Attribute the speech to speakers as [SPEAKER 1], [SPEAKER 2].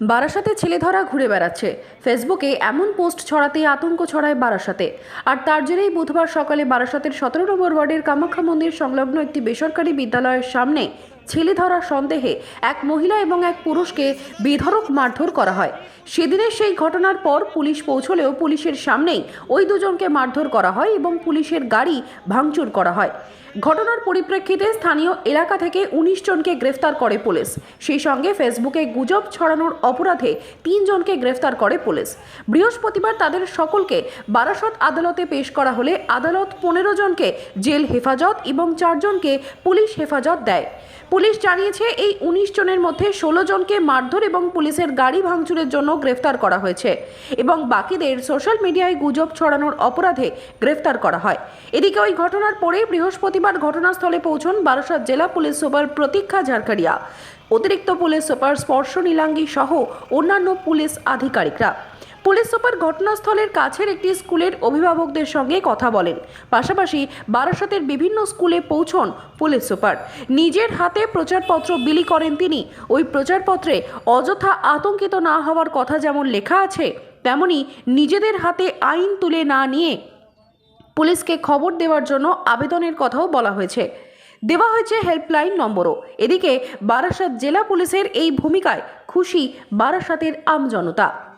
[SPEAKER 1] বারাসাতে ছেলে ধরা ঘুরে বেড়াচ্ছে। ফেসবুকে এমন পোস্ট ছড়াতে আতঙ্ক ছড়ায় বারাসাতে। আর তার জেরেই বুধবার সকালে বারাসাতের সতেরো নম্বর ওয়ার্ডের কামাখ্যা মন্দির সংলগ্ন একটি বেসরকারি বিদ্যালয়ের সামনে ছেলে ধরা সন্দেহে এক মহিলা এবং এক পুরুষকে বেধড়ক মারধর করা হয়। সেদিনের সেই ঘটনার পর পুলিশ পৌঁছলেও পুলিশের সামনেই ওই দুজনকে মারধর করা হয় এবং পুলিশের গাড়ি ভাঙচুর করা হয়। ঘটনার পরিপ্রেক্ষিতে স্থানীয় এলাকা থেকে উনিশ জনকে গ্রেফতার করে পুলিশ। সেই সঙ্গে ফেসবুকে গুজব ছড়ানোর অপরাধে তিনজনকে গ্রেফতার করে পুলিশ। বৃহস্পতিবার তাদের সকলকে বারাসত আদালতে পেশ করা হলে আদালত পনেরো জনকে জেল হেফাজত এবং চারজনকে পুলিশ হেফাজত দেয়। পুলিশ জানিয়েছে, এই উনিশ জনের মধ্যে ষোলো জনকে মারধর এবং পুলিশের গাড়ি ভাঙচুরের জন্য গ্রেফতার করা হয়েছে এবং বাকিদের সোশ্যাল মিডিয়ায় গুজব ছড়ানোর অপরাধে গ্রেফতার করা হয়। এদিকে ওই ঘটনার পরে বৃহস্পতিবার ঘটনাস্থলে পৌঁছন বারাসাত জেলা পুলিশ সুপার প্রতীক্ষা ঝাড়খাড়িয়া অতিরিক্ত পুলিশ সুপার স্পর্শ নীলাঙ্গি সহ অন্যান্য পুলিশ আধিকারিকরা। পুলিশ সুপার ঘটনাস্থলের কাছের একটি স্কুলের অভিভাবকদের সঙ্গে কথা বলেন। পাশাপাশি বারাসতের বিভিন্ন স্কুলে পৌঁছন পুলিশ সুপার। নিজের হাতে প্রচারপত্র বিলি করেন তিনি। ওই প্রচারপত্রে অযথা আতঙ্কিত না হওয়ার কথা যেমন লেখা আছে, তেমনি নিজেদের হাতে আইন তুলে না নিয়ে পুলিশকে খবর দেওয়ার জন্য আবেদনের কথাও বলা হয়েছে। দেওয়া হয়েছে হেল্পলাইন নম্বরও। এদিকে বারাসাত জেলা পুলিশের এই ভূমিকায় খুশি বারাসাতের আমজনতা।